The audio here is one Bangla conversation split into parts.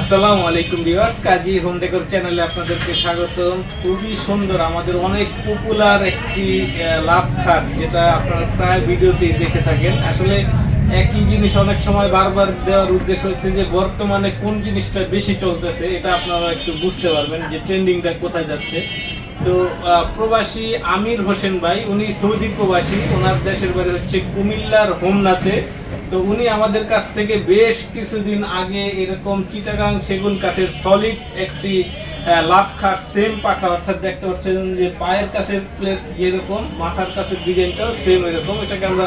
আসসালামু আলাইকুম ভিউয়ার্স, কাজী হোম ডেকোর চ্যানেলে আপনাদেরকে স্বাগতম। খুবই সুন্দর, আমাদের অনেক পপুলার একটি লাভ খাট, যেটা আপনারা প্রায় ভিডিওতেই দেখে থাকেন। আসলে একই জিনিস অনেক সময় বারবার দেওয়ার উদ্দেশ্য হচ্ছে যে, বর্তমানে কোন জিনিসটা বেশি চলতেছে, এটা আপনারা একটু বুঝতে পারবেন যে ট্রেন্ডিংটা কোথায় যাচ্ছে। তো প্রবাসী আমির হোসেন ভাই, উনি সৌদি প্রবাসী, ওনার দেশের বাড়ি হচ্ছে কুমিল্লার হোমনাতে। তো উনি আমাদের কাছ থেকে বেশ কিছুদিন আগে এরকম চিটাগাং সেগুন কাঠের সলিড একটি লাভ খাট সেম পাখা, অর্থাৎ দেখতে পাচ্ছেন যে পায়ের কাছে প্লেট যেরকম, মাথার কাছে ডিজাইনটাও সেম এরকম। এটাকে আমরা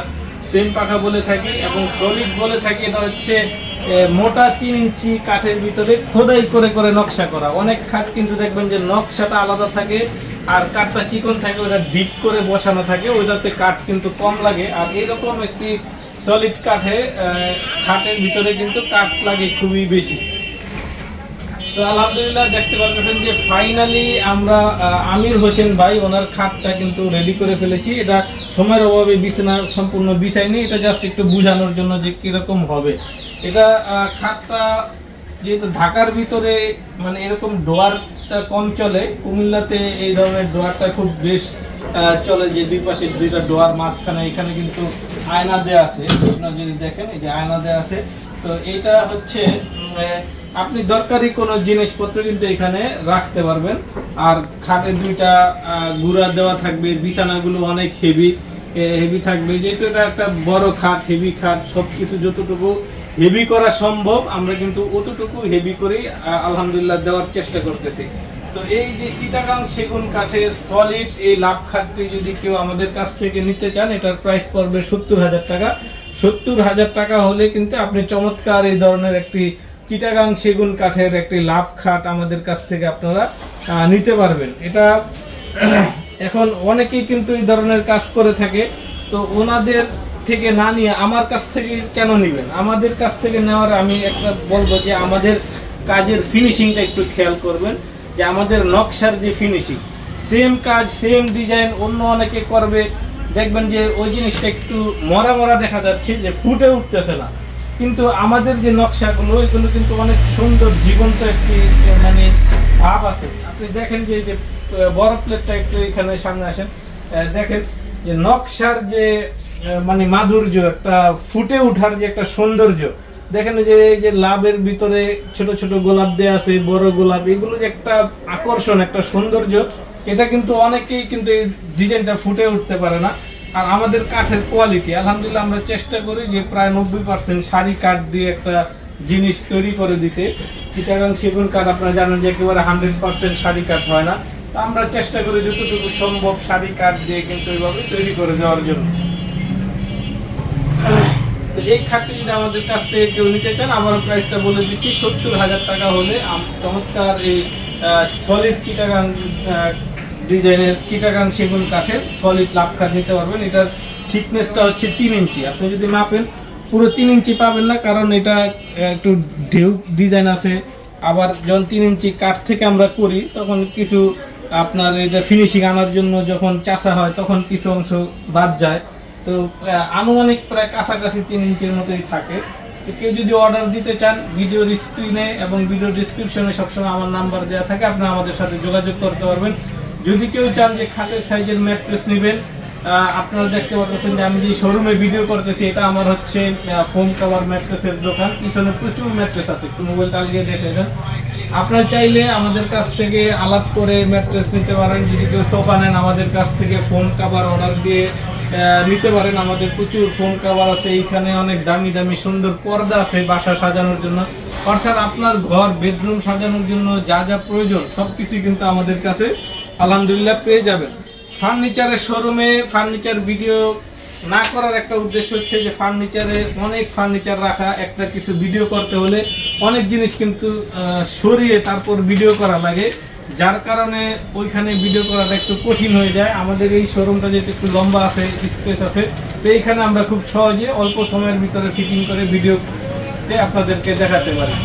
সেম পাখা বলে থাকি এবং সলিড বলে থাকি। এটা হচ্ছে মোটা তিন ইঞ্চি কাঠের ভিতরে খোদাই করে করে নকশা করা। অনেক খাট কিন্তু দেখবেন যে নকশাটা আলাদা থাকে, আর কাঠটা চিকন থাকে, ওটা ডিপ করে বসানো থাকে, ওইটাতে কাঠ কিন্তু কম লাগে। আর এরকম একটি সলিড কাঠে খাটের ভিতরে কিন্তু কাঠ লাগে খুবই বেশি। তো আলহামদুলিল্লাহ দেখতে পাচ্ছেন যে ফাইনালি আমরা আমির হোসেন ভাই, ওনার খাটটা কিন্তু রেডি করে ফেলেছি। এটা সময়ের অভাবে বিছানা সম্পূর্ণ বিছাইনি এটা জাস্ট একটু বোঝানোর জন্য যে কীরকম হবে। এটা খাটটা যেহেতু ঢাকার ভিতরে মানে এরকম ডোয়ারটা কম চলে, কুমিল্লাতে এই ধরনের ডোয়ারটা খুব বেশ চলে যে দুই পাশে দুইটা ডোয়ার মাঝখানে, এখানে কিন্তু আয়না দেওয়া আছে। আপনারা যদি দেখেন, এই যে আয়না দেওয়া আছে। তো এটা হচ্ছে আপনি দরকারি কোনো জিনিসপত্র কিন্তু এখানে রাখতে পারবেন। আর খাটে দুইটা গুঁড়া দেওয়া থাকবে, বিছানাগুলো অনেক হেভি হেভি থাকবে। যেহেতু এটা একটা বড় খাট হেভি খাট সব কিছু যতটুকু হেভি করা সম্ভব, আমরা কিন্তু অতটুকু হেভি করেই আলহামদুলিল্লাহ দেওয়ার চেষ্টা করতেছি। তো এই যে চিটাগাং সেগুন কাঠের সলিড এই লাভ খাটটি যদি কেউ আমাদের কাছ থেকে নিতে চান, এটার প্রাইস পড়বে সত্তর হাজার টাকা। সত্তর হাজার টাকা হলে কিন্তু আপনি চমৎকার এই ধরনের একটি চিটাগাং সেগুন কাঠের একটি লাভ খাট আমাদের কাছ থেকে আপনারা নিতে পারবেন। এটা এখন অনেকেই কিন্তু এই ধরনের কাজ করে থাকে। তো ওনাদের থেকে না নিয়ে আমার কাছ থেকে কেন নেবেন? আমাদের কাছ থেকে নেওয়ার আমি একটা বলব যে আমাদের কাজের ফিনিশিংটা একটু খেয়াল করবেন। যে আমাদের নকশার যে ফিনিশিং সেম কাজ সেম ডিজাইন অন্য অনেকে করবে। দেখবেন যে ওই জিনিসটা একটু মরা মরা দেখা যাচ্ছে যে ফুটে উঠতেছে না। কিন্তু আমাদের যে নকশাগুলো, এগুলো কিন্তু অনেক সুন্দর, জীবন্ত একটি মানে ভাব আছে। আপনি দেখেন যে যে বড় প্লেটটা একটু এখানে সামনে আসেন। দেখেন যে নকশার যে মানে মাধুর্য, একটা ফুটে ওঠার যে একটা সৌন্দর্য। দেখেন যে এই যে লাভের ভিতরে ছোট ছোট গোলাপ দেওয়া আছে, বড় গোলাপ, এগুলো যে একটা আকর্ষণ, একটা সৌন্দর্য, এটা কিন্তু অনেকেই কিন্তু এই ডিজাইনটা ফুটে উঠতে পারে না। আর আমাদের কাঠের কোয়ালিটি আলহামদুলিল্লাহ আমরা চেষ্টা করি যে প্রায় নব্বই পার্সেন্ট শাড়ি কাঠ দিয়ে একটা জিনিস তৈরি করে দিতে। চিটাগাং সেগুন কাঠ আপনারা জানেন যে একেবারে হান্ড্রেড পার্সেন্ট শাড়ি কাঠ হয় না। তা আমরা চেষ্টা করি যতটুকু সম্ভব শাড়ি কাঠ দিয়ে কিন্তু এইভাবে তৈরি করে দেওয়ার জন্য। তো এই খাটটি যদি আমাদের কাছ থেকে কেউ নিতে চান, আমার প্রাইসটা বলে দিচ্ছি, সত্তর হাজার টাকা হলে চমৎকার এই সলিড চিটাগাং ডিজাইনের চিটাগাং সেগুন কাঠের সলিড লাভ খাট নিতে পারবেন। এটার থিকনেসটা হচ্ছে তিন ইঞ্চি। আপনি যদি মাপেন, পুরো তিন ইঞ্চি পাবেন না, কারণ এটা একটু ঢেউ ডিজাইন আছে। আবার যখন তিন ইঞ্চি কাঠ থেকে আমরা করি, তখন কিছু আপনার এটা ফিনিশিং আনার জন্য যখন চাষা হয়, তখন কিছু অংশ বাদ যায়। তো আনুমানিক প্রায় কাছাকাছি তিন ইঞ্চির মতোই থাকে। তো কেউ যদি অর্ডার দিতে চান ভিডিওর স্ক্রিনে এবং ভিডিও ডিসক্রিপশনে সবসময় আমার নাম্বার দেওয়া থাকে। আপনারা আমাদের সাথে যোগাযোগ করতে পারবেন। যদি কেউ চান যে খাটের সাইজের ম্যাট্রেস নেবেন আপনারা দেখতে পাচ্ছেন যে আমি যে শোরুমে ভিডিও করতেছি, এটা আমার হচ্ছে ফোম কাভার ম্যাট্রেসের দোকান। পিছনে প্রচুর ম্যাট্রেস আছে, একটু মোবাইলটা আলিয়ে দেখে দেন। আপনারা চাইলে আমাদের কাছ থেকে আলাপ করে ম্যাট্রেস নিতে পারেন। যদি কেউ সোফা নেন, আমাদের কাছ থেকে ফোম কাভার অর্ডার দিয়ে নিতে পারেন। আমাদের প্রচুর ফোম কাভার আছে, এইখানে অনেক দামি দামি, সুন্দর পর্দা আছে বাসা সাজানোর জন্য। অর্থাৎ আপনার ঘর বেডরুম সাজানোর জন্য যা যা প্রয়োজন সব কিছুই কিন্তু আমাদের কাছে আলহামদুলিল্লাহ, পেয়ে যাবেন। ফার্নিচারের শোরুমে ফার্নিচার ভিডিও না করার একটা উদ্দেশ্য হচ্ছে যে ফার্নিচারে অনেক ফার্নিচার রাখা, একটা কিছু ভিডিও করতে হলে অনেক জিনিস কিন্তু সরিয়ে তারপর ভিডিও করা লাগে। যার কারণে ওইখানে ভিডিও করাটা একটু কঠিন হয়ে যায়। আমাদের এই শোরুমটা যেহেতু একটু লম্বা আছে স্পেস আছে, তো এইখানে আমরা খুব সহজে অল্প সময়ের ভিতরে ফিটিং করে ভিডিওতে আপনাদেরকে দেখাতে পারি।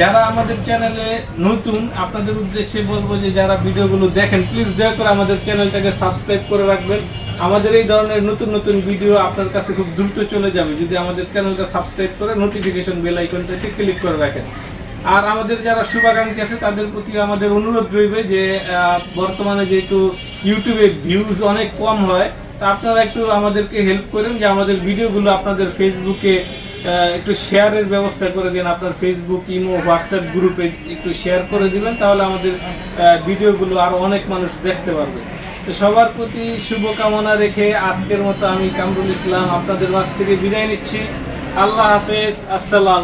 যারা আমাদের চ্যানেলে নতুন, আপনাদের উদ্দেশ্যে বলব যে যারা ভিডিওগুলো দেখেন প্লিজ দয়া করে আমাদের চ্যানেলটাকে সাবস্ক্রাইব করে রাখবেন। আমাদের এই ধরনের নতুন নতুন ভিডিও আপনার কাছে খুব দ্রুত চলে যাবে। যদি আমাদের চ্যানেলটা সাবস্ক্রাইব করে নোটিফিকেশন বেল আইকনটাকে ক্লিক করে রাখেন। আর আমাদের যারা শুভাকাঙ্ক্ষী আছে, তাদের প্রতি আমাদের অনুরোধ রইবে যে বর্তমানে যেহেতু ইউটিউবে ভিউজ অনেক কম হয়, তা আপনারা একটু আমাদেরকে হেল্প করেন যে আমাদের ভিডিওগুলো আপনাদের ফেসবুকে একটু শেয়ারের ব্যবস্থা করে দিন, আপনার ফেসবুক ইমো হোয়াটসঅ্যাপ গ্রুপে একটু শেয়ার করে দিবেন, তাহলে আমাদের ভিডিওগুলো আরও অনেক মানুষ দেখতে পারবে। তো সবার প্রতি শুভকামনা রেখে আজকের মতো আমি কামরুল ইসলাম আপনাদের মাছ থেকে বিদায় নিচ্ছি। আল্লাহ হাফেজ, আসসালাম